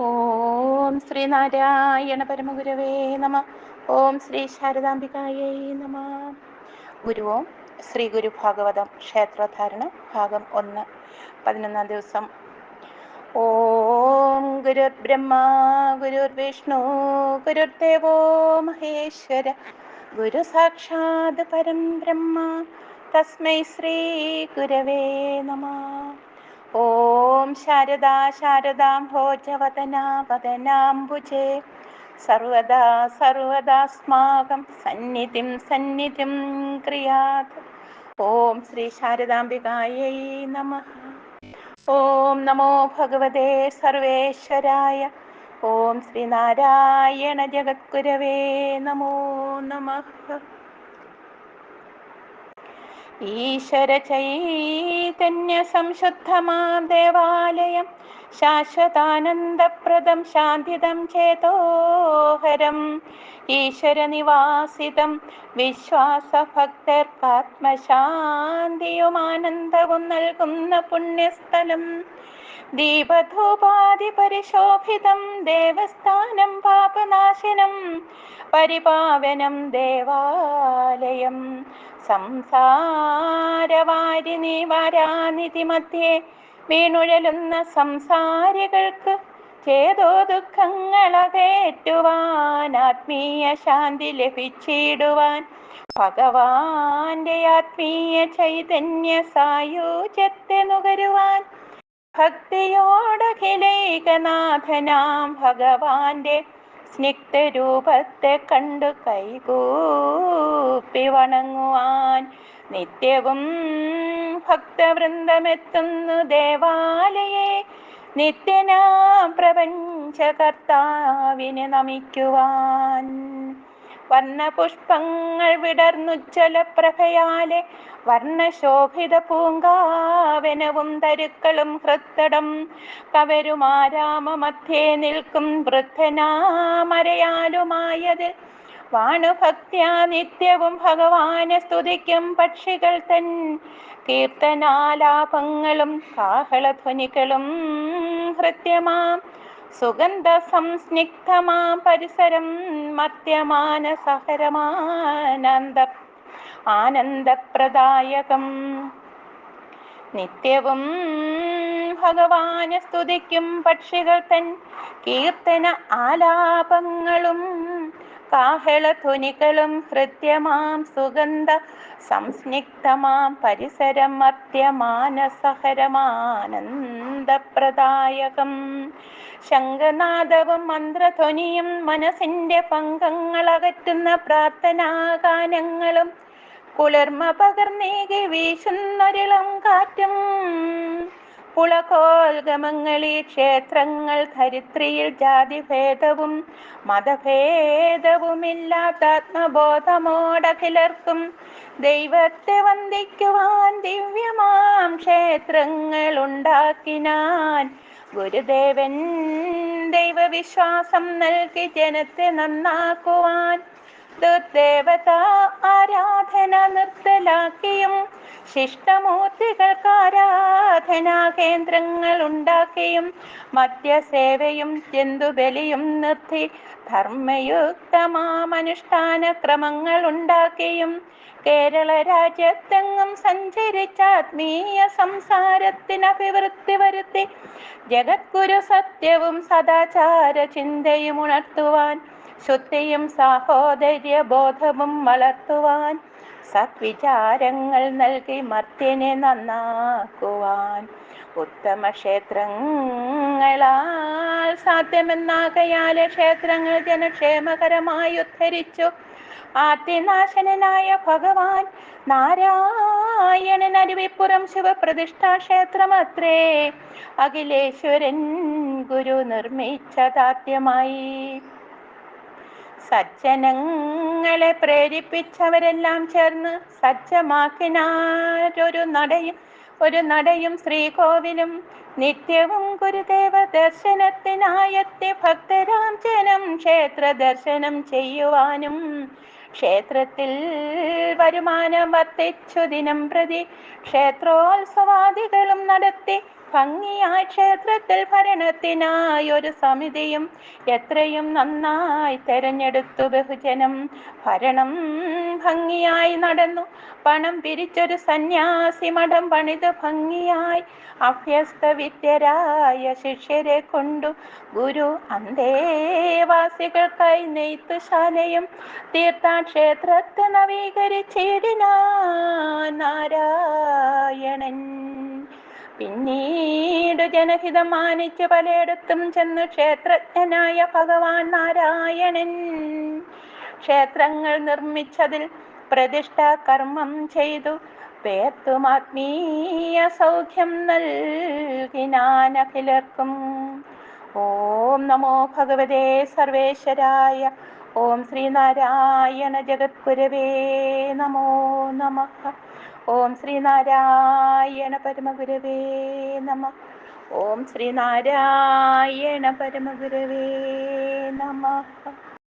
ഓം ശ്രീ ശ്രീനാരായണ പരമഗുരവേ നമ. ഓം ശ്രീ ശാരദാംബികായേ നമ. ഗുരുവോം ശ്രീ ഗുരു ഭാഗവതം ക്ഷേത്രധാരണ ഭാഗം ഒന്ന് പതിനൊന്നാം ദിവസം. ഓം ഗുരുർബ്രഹ്മ ഗുരുർവിഷ്ണു ഗുരുർദേവോ മഹേശ്വര ഗുരു സാക്ഷാത് പരം ബ്രഹ്മ തസ്മൈ ശ്രീ ഗുരവേ നമ. ഓം ശാരദാ ശാരദാം ഭോജവദനാ വദനാംബുജേ സർവദാ സർവദാസ്മാകം സന്നിധിം സന്നിധിം ക്രിയാത്. ഓം ശ്രീ ശാരദാംബികായൈ നമഃ. ഓം നമോ ഭഗവതേ സർവേശ്വരായ. ഓം ശ്രീനാരായണ ജഗദ്ഗുരവേ നമോ നമഃ. ഈശ്വര ചൈതന്യ സംശുദ്ധമാം ദേവാലയം ശാശ്വതാനന്ദപ്രദം ശാന്തിദം ചേതോഹരം. ഈശ്വരനിവാസിതം വിശ്വാസഭക്തർക്കാത്മശാന്തിയും ആനന്ദവും നൽകുന്ന പുണ്യസ്ഥലം ദീപധൂപാതി പരിശോഭിതം ദേവസ്ഥാനം പാപനാശനം പരിപാവനം ദേവാലയം. സംസാരവാരിണി വാരാനിധി മധ്യേ വീണുഴലുന്ന സംസാരികൾക്ക് ചേതോ ദുഃഖങ്ങളകേറ്റുവാൻ ആത്മീയ ശാന്തി ലഭിച്ചിടുവാൻ. ഭഗവാന്റെ ആത്മീയ ചൈതന്യ സായുജ്യത്തെ നുകരുവാൻ ഭക്തിയോടഖിലൈകനാഥനാം ഭഗവാന്റെ സ്നിഗ്ധരൂപത്തെ കണ്ടു കൈകൂപ്പി വണങ്ങുവാൻ. നിത്യവും ഭക്തവൃന്ദമെത്തുന്നു ദേവാലയെ. നിത്യനാം പ്രപഞ്ചകർത്താവിനെ നമിക്കുവാൻ. വർണപുഷ്പങ്ങൾ വിടർന്നു ജലപ്രഭയാലെ വർണശോഭിത പൂങ്കാവനവും തരുക്കളും ഹൃത്തടം. കവരുമാരാമ മധ്യേ നിൽക്കും വൃദ്ധനാമരയാലുമായതിൽ. വാണുഭക്ത്യാ നിത്യവും ഭഗവാനെ സ്തുതിക്കും പക്ഷികൾ തൻ കീർത്തനാലാപങ്ങളും കാഹളധ്വനികളും ഹൃദ്യമാം സുഗന്ധ സംസ്നിഗ്ധമാ പരിസരം മധ്യമാനസഹരമാനന്ദ ആനന്ദപ്രദായകം. നിത്യവും ഭഗവാനെ സ്തുതിക്കും പക്ഷികൾ തൻ കീർത്തന ആലാപങ്ങളും കാഹളധ്വനികളും ഹൃദ്യമാം സുഗന്ധ സംസ്നിഗ്ധമാം പരിസരം അത്യമാനസഹരമാനന്ദപ്രദായകം ശംഖനാദവും മന്ത്രധ്വനിയും മനസ്സിന്റെ പങ്കങ്ങളകറ്റുന്ന പ്രാർത്ഥനാഗാനങ്ങളും കുളിർമ പകർന്നേകി വീശുന്നൊരിളം കാറ്റും പുളകോൽഗമങ്ങളീ ക്ഷേത്രങ്ങൾ ധരിത്രിയിൽ ജാതിഭേദവും മതഭേദവുമില്ലാത്ത ആത്മബോധമോടഖിലർക്കും ദൈവത്തെ വന്ദിക്കുവാൻ ദിവ്യമാം ക്ഷേത്രങ്ങൾ ഉണ്ടാക്കിനാൻ ഗുരുദേവൻ ദൈവവിശ്വാസം നൽകി ജനത്തെ നന്നാക്കുവാൻ ദുർദേവത ശിഷ്ടമൂർത്തികൾക്ക് ആരാധനാ കേന്ദ്രങ്ങൾ ഉണ്ടാക്കിയും മദ്യസേവയും ജന്തുബലിയും നിർത്തി ധർമ്മയുക്തമാമനുഷ്ഠാന ക്രമങ്ങൾ ഉണ്ടാക്കിയും കേരള രാജ്യത്തെങ്ങും സഞ്ചരിച്ച ആത്മീയ സംസാരത്തിന് അഭിവൃദ്ധി വരുത്തി ജഗദ്ഗുരു സത്യവും സദാചാര ചിന്തയും ഉണർത്തുവാൻ ശുദ്ധിയും സാഹോദര്യ ബോധവും വളർത്തുവാൻ സത്വിചാരങ്ങൾ നൽകി മർത്തിനെ നന്നാക്കുവാൻ. ഉത്തമ ക്ഷേത്രങ്ങളാൽ സാധ്യമെന്നാകയാലെ ക്ഷേത്രങ്ങൾ ജനക്ഷേമകരമായി ഉദ്ധരിച്ചു. ആദ്യനാശനായ ഭഗവാൻ നാരായണൻ അരുവിപ്പുറം ശിവപ്രതിഷ്ഠാ ക്ഷേത്രമത്രേ. അഖിലേശ്വരൻ ഗുരു നിർമ്മിച്ചതാദ്യമായി. സജ്ജനങ്ങളെ പ്രേരിപ്പിച്ചവരെല്ലാം ചേർന്ന് സജ്ജമാക്കിനാരൊരു നടയും ഒരു നടയും ശ്രീകോവിലും. നിത്യവും ഗുരുദേവ ദർശനത്തിനായെത്തി ഭക്തരാം ജനം ക്ഷേത്ര ദർശനം ചെയ്യുവാനും. ക്ഷേത്രത്തിൽ വരുമാനം വർദ്ധിച്ചു ദിനം പ്രതി. ക്ഷേത്രോത്സവാദികളും നടത്തി ഭംഗിയായി ക്ഷേത്രത്തിൽ ഭരണത്തിനായി ഒരു സമിതിയും എത്രയും നന്നായി തെരഞ്ഞെടുത്തു ബഹുജനം. ഭരണം ഭംഗിയായി നടന്നു. പണം പിരിച്ചൊരു സന്യാസി മഠം പണിത് ഭംഗിയായി. അഭ്യസ്ത വിദ്യരായ ശിഷ്യരെ കൊണ്ടു ഗുരു അന്തേവാസികൾക്കായി നെയ്ത്തുശാലയും തീർത്ഥാക്ഷേത്രത്തെ നവീകരിച്ചിടിനാ നാരായണൻ. പിന്നീട് ജനഹിതം മാനിച്ച് പലയിടത്തും ചെന്ന് ക്ഷേത്രജ്ഞനായ ഭഗവാൻ നാരായണൻ. ക്ഷേത്രങ്ങൾ നിർമ്മിച്ചതിൽ പ്രതിഷ്ഠ കർമ്മം ചെയ്തു. പേർത്തുമാത്മീയ സൗഖ്യം നൽകിനാനഖിലർക്കും ഓം നമോ ഭഗവതേ സർവേശ്വരായ ഓം ശ്രീനാരായണ ജഗത്കുരവേ നമോ നമഃ. ഓം ശ്രീനാരായണ പരമഗുരവേ നമ. ഓം ശ്രീനാരായണ പരമഗുരവേ നമ.